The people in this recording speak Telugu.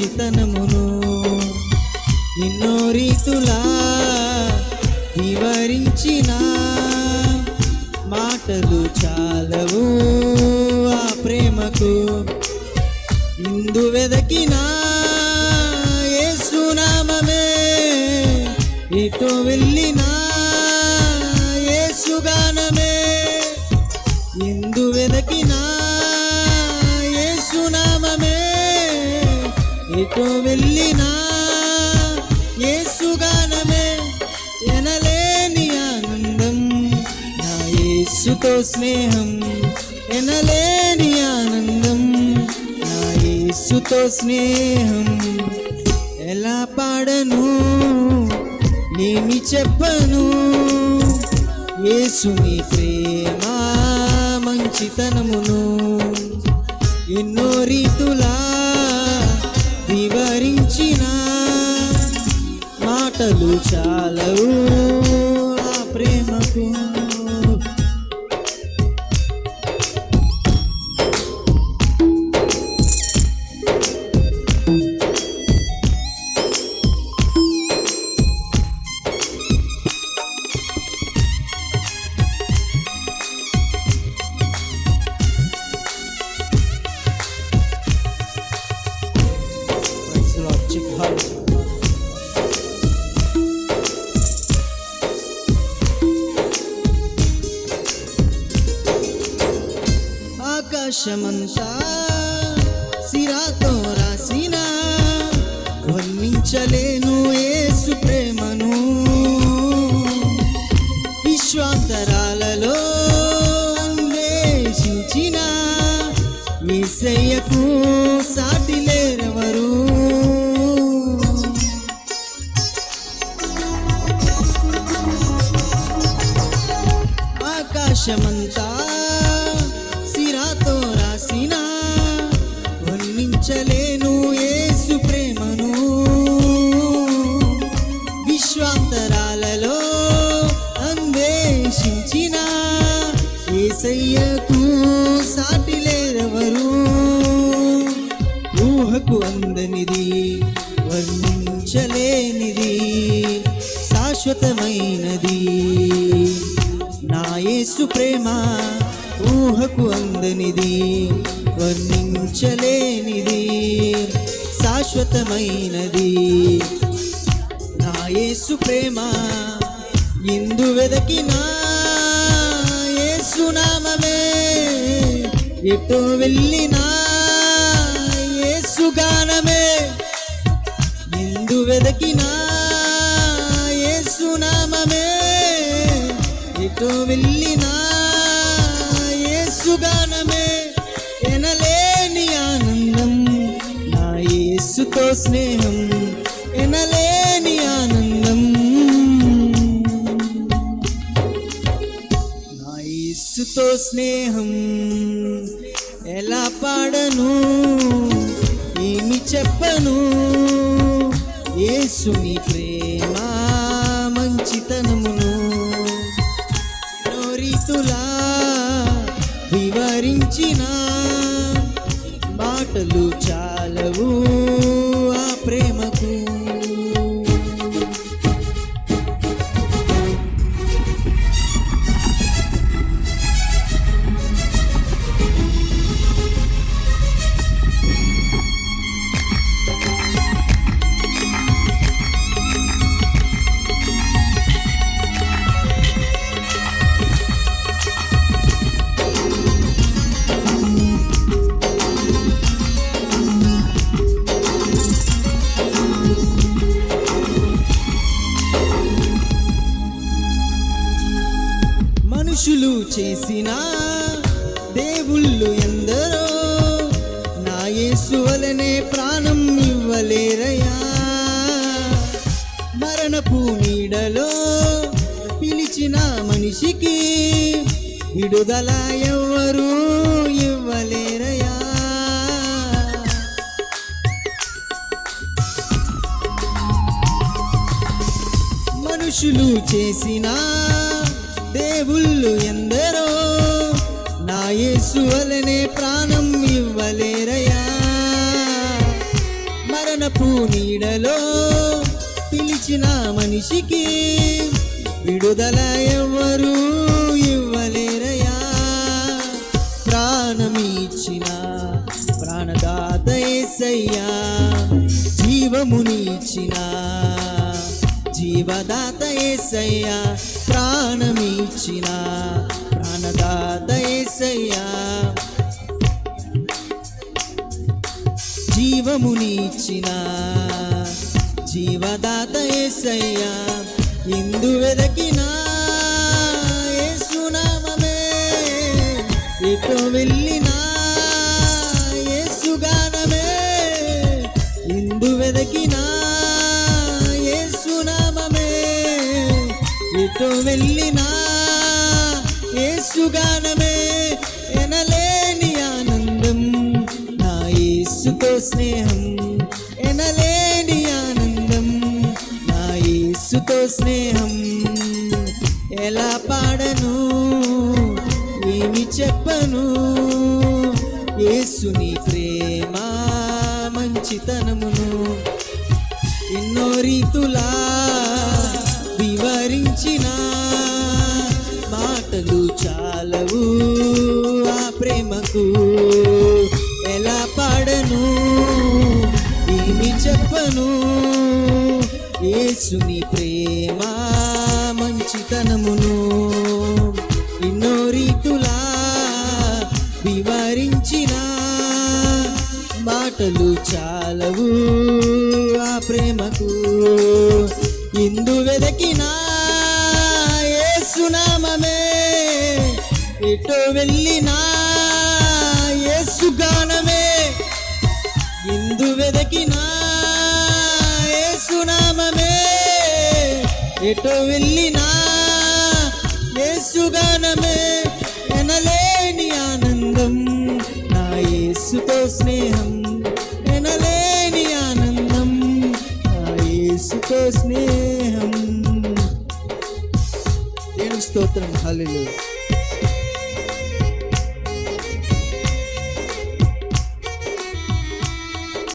మంచితనమును ఎన్నో రీతులా వివరించిన మాటలు చాలవు ఆ ప్రేమకు. ఇందు వెదకినా యేసునామమే ఎటో వెళ్ళి ఎటో వెళ్ళినా యేసుగానమే ఎనలేని ఆనందం. నా యేసుతో స్నేహం ఎనలేని ఆనందం. నా యేసుతో స్నేహం ఎలా పాడను? ఏమి చెప్పను. యేసుని ప్రేమ మంచితనమును ఎన్నో రీతులా చాలవు ఆ ప్రేమకు Praise the Lord. Chick Hall. ఆకాశమంతా సిరాతో రాసిన వర్ణించలే ఏసయ్యకు సాటి లేరెవరు? ఊహకు అందనిది వర్ణించలేనిది శాశ్వతమైనది. నా యేసు ప్రేమ ఊహకు అందనిది వర్ణించలేనిది శాశ్వతమైనది. నా యేసు ప్రేమ ఇందు వెదకినా యేసునామమే ఎటో వెళ్ళినా యేసుగానమే ఎందు వెదకినా యేసునామమే ఎటో వెళ్ళినా యేసుగానమే ఎనలేని ఆనందం నా యేసుతో స్నేహం నీతో స్నేహం ఎలా పాడను? ఏమి చెప్పను? యేసుని ప్రేమ మంచితనమును రీతులా వివరించిన మాటలు చాలవు ఆ ప్రేమకు. మనుషులు చేసిన దేవుళ్ళు ఎందరో నా యేసు వలనే ప్రాణం ఇవ్వలేరయ్యా. మరణపు నీడలో పిలిచిన మనిషికి విడుదల ఎవ్వరూ ఇవ్వలేరయ్యా. మనుషులు చేసినా దేవుళ్ళు ఎందరో? నా యేసు వలనే ప్రాణం ఇవ్వలేరయ్యా. మరణపు నీడలో పిలిచిన మనిషికి విడుదల ఎవ్వరూ ఇవ్వలేరయ్యా. ప్రాణమిచ్చిన ప్రాణదాత ఏసయ్యా జీవమునిచ్చిన జీవదాత ఏసయ్యా ప్రాణమిచ్చిన ప్రాణదాత ఏసయ్యా. జీవమునిచ్చిన జీవదాత ఏసయ్యా ఇందు వెదకినా యేసునామమే ఇటు వెళ్ళిన ఇటు వెళ్ళినా యేసుగానమే ఎనలేని ఆనందం. నా యేసుతో స్నేహం ఎనలేని ఆనందం. నా యేసుతో స్నేహం ఎలా పాడను? ఏమి చెప్పను? యేసుని ప్రేమ మంచితనమును ఎన్నో రీతులా చెప్పను. యేసుని ప్రేమ మంచితనమును ఎన్నో రీతులా వివరించిన మాటలు చాలవు ఆ ప్రేమకు. ఇందు వెదకినా యేసునామమే ఎటో వెళ్ళినా ఏసుగానమే ఇందు వెదకినా ఎటో వెళ్ళినా యేసుగానమే ఎనలేని ఆనందం. నా యేసుతో స్నేహం ఎనలేని ఆనందం. నా యేసుతో స్నేహం. దేవుని స్తోత్రం. హాలిలో